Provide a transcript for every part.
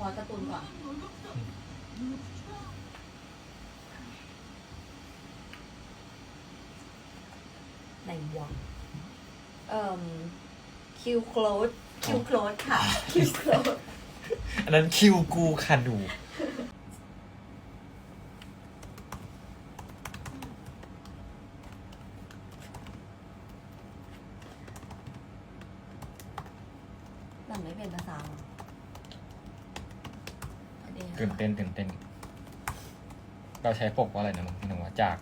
พอการ์ตูนก่อน ไหนวะเอ่อคิวโคลดคิวโคลดค่ะ คิวโคลดอันนั้นคิวกูค่ะหนู มันไม่เป็นภาษาหรอสวัสดีค่ะ ตื่นเต้นตื่นเต้น เราใช้ปกว่าอะไรนะมึงหนูว่าจาก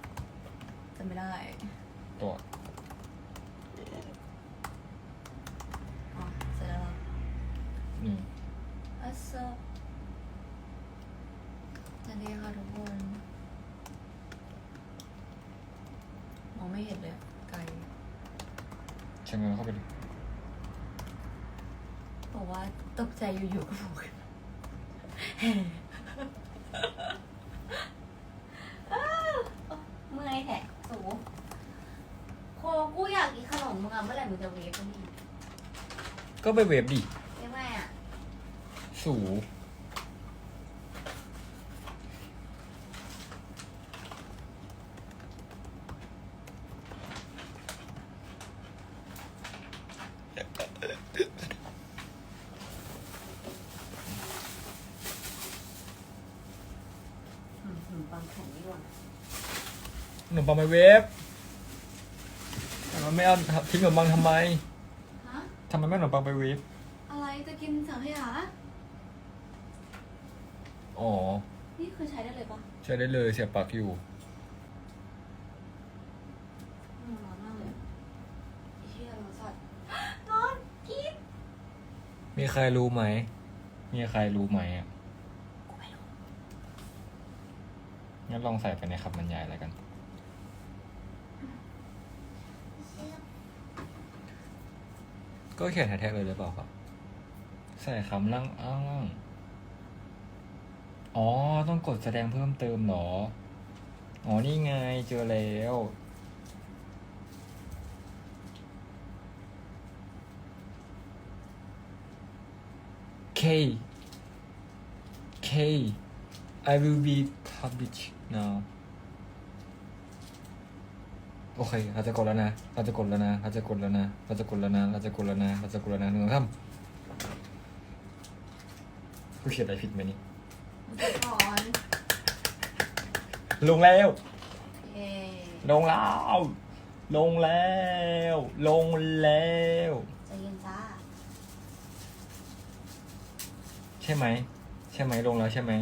จะไม่ได้ตัวอ๋อเสร็จแล้วเหรอนี่อัสซะสวัสดีค่ะทุกคนมองไม่เห็นเลยอะไกลชะเง้อเข้าไปดูบอกว่าตกใจอยู่ๆก็บอกขึ้นมาอ้าว เมื่อยแทะสูโคกูอยากกินขนมมึงอะเมื่อไหร่มึงจะเวฟกันนี่ก็ไปเวฟดิเรียกว่าอะ สู อืมขนมปังแข็งนี่หว่าขนมปังไปเวฟแต่มันไม่เอาทิ้งขนมปังทำไมฮะทำไมไม่เอาขนมปังไปเวฟอะไรจะกินสังขยาอ๋อนี่คือใช้ได้เลยปะใช้ได้เลยเสียบปลั๊กอยู่อืมร้อนมากเลยไอ้เหี้ยร้อนสัตว์ร้อนกินมีใครรู้ไหมมีใครรู้ไหมอะ กูไม่รู้ งั้นลองใส่ไปในคำบรรยายแล้วกัน ก็เขียนแท็กเลยหรือเปล่าครับ ใส่คำล่างอ้างอ๋อ ต้องกดแสดงเพิ่มเติมเหรอ อ๋อ นี่ไงเจอแล้ว K K I will be published now โอเคเราจะกดแล้วนะเราจะกดแล้วนะเราจะกดแล้วนะเราจะกดแล้วนะเราจะกดแล้วนะเราจะกดแล้วนะหนึ่งสองสามกูเขียนอะไรผิดไหมนี่ก่อนลงแล้ว เย้ลงแล้ว ลงแล้ว ลงแล้ว ใจเย็นจ้า ใช่ไหม ใช่ไหมลงแล้วใช่ไหม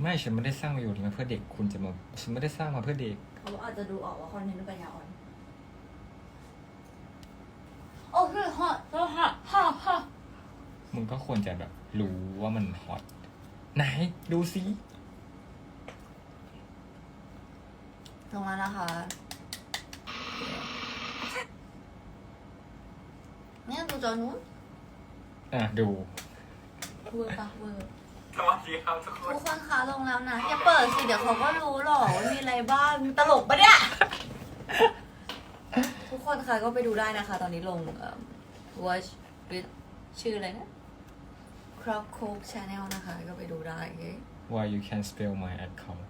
ไม่ฉันไม่ได้สร้างประโยชน์มาเพื่อเด็กคุณจะมาฉันไม่ได้สร้างมาเพื่อเด็ก เขาอาจจะดูออกว่าคอนเทนต์ปัญญาอ่อนโอ้คือฮอตแล้วฮะฮะฮะมึงก็ควรจะแบบรู้ว่ามันฮอตไหนดูซิลงแล้วนะคะเนี่ยดูจอนู้น อะดูเวอร์ปะเวอร์สวัสดีครับทุกคทุกคนคะลงแล้วนะ อย่าเปิดสิ เดี๋ยวเขาก็รู้หรอกว่ามีอะไรบ้างตลกปะเนี่ย ทุกคนคะก็ไปดูได้นะคะ ตอนนี้ลงเอิ่ม watch with ชื่ออะไรนะ Crop Cook Channel นะคะ ก็ไปดูได้โอเค Why you can spell my account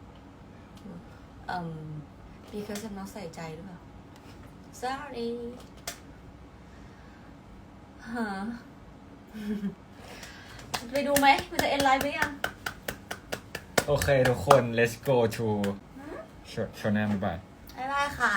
อืม because ฉันน้องใส่ใจหรือเปล่า sorry ฮะ ไปดูไหมมันจะเอ็นไลน์ไปยังโอเคทุกคน let's go to ชวชวหน้าบ๊ายบายบ๊ายบายค่ะ